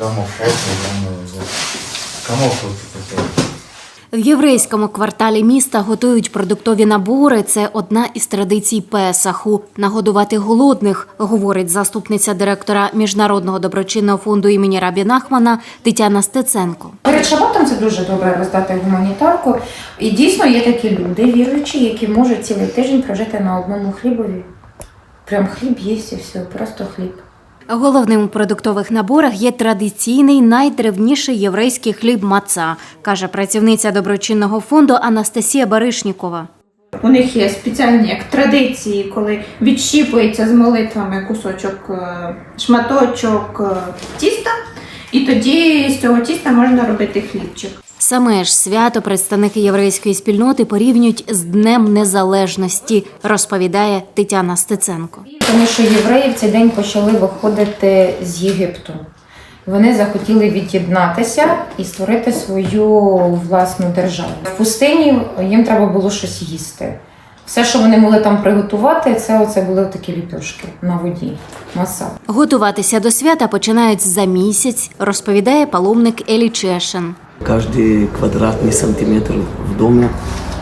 Кому. В єврейському кварталі міста готують продуктові набори. Це одна із традицій Песаху нагодувати голодних, говорить заступниця директора міжнародного доброчинного фонду імені Рабі Нахмана Тетяна Стеценко. Перед шабатом це дуже добре роздати гуманітарку. І дійсно є такі люди, віруючі, які можуть цілий тиждень прожити на одному хлібові. Прям хліб є і все, просто хліб. Головним у продуктових наборах є традиційний найдревніший єврейський хліб маца, каже працівниця доброчинного фонду Анастасія Баришнікова. У них є спеціальні як традиції, коли відщіпується з молитвами кусочок, е, шматочок е, тіста, і тоді з цього тіста можна робити хлібчик. Саме ж свято представники єврейської спільноти порівнюють з Днем Незалежності, розповідає Тетяна Стеценко. Тому що євреї в цей день почали виходити з Єгипту. Вони захотіли від'єднатися і створити свою власну державу. В пустині їм треба було щось їсти. Все, що вони могли там приготувати, це оце були такі ліпешки на воді, маса. Готуватися до свята починають за місяць, розповідає паломник Елі Чешин. Каждый квадратный сантиметр в доме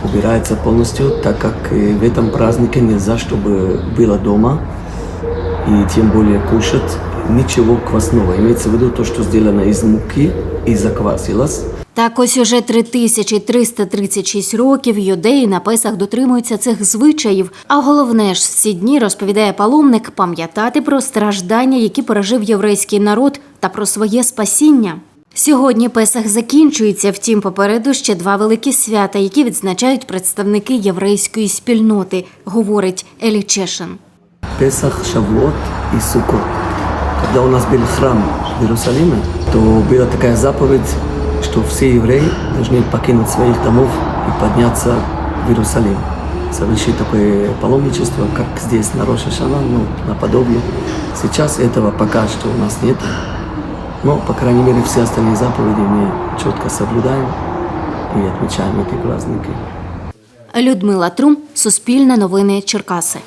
убирается полностью, так как э, в этом празднике нельзя, чтобы было дома и тем более кушать ничего квасного. Имеется в виду то, что сделано из муки и заквасилось. Так ось уже 3336 років юдеї на Песах дотримуються цих звичаїв. А головне ж, в ці дні розповідає паломник пам'ятати про страждання, які пережив єврейський народ, та про своє спасіння. Сьогодні Песах закінчується, втім, попереду ще два великі свята, які відзначають представники єврейської спільноти, говорить Елі Чешин. Песах, Шавуот и Суккот. Когда у нас был храм в Иерусалиме, то была такая заповедь, что все евреи должны покинуть своих домов и подняться в Иерусалим. Совершить такое паломничество, как здесь на Роша Шана, ну, наподобие. Сейчас этого пока что у нас нет. Но, по крайней мере, все остальные заповеди мы четко соблюдаем и отмечаем эти праздники. Людмила Трум, Суспільне новини Черкаси.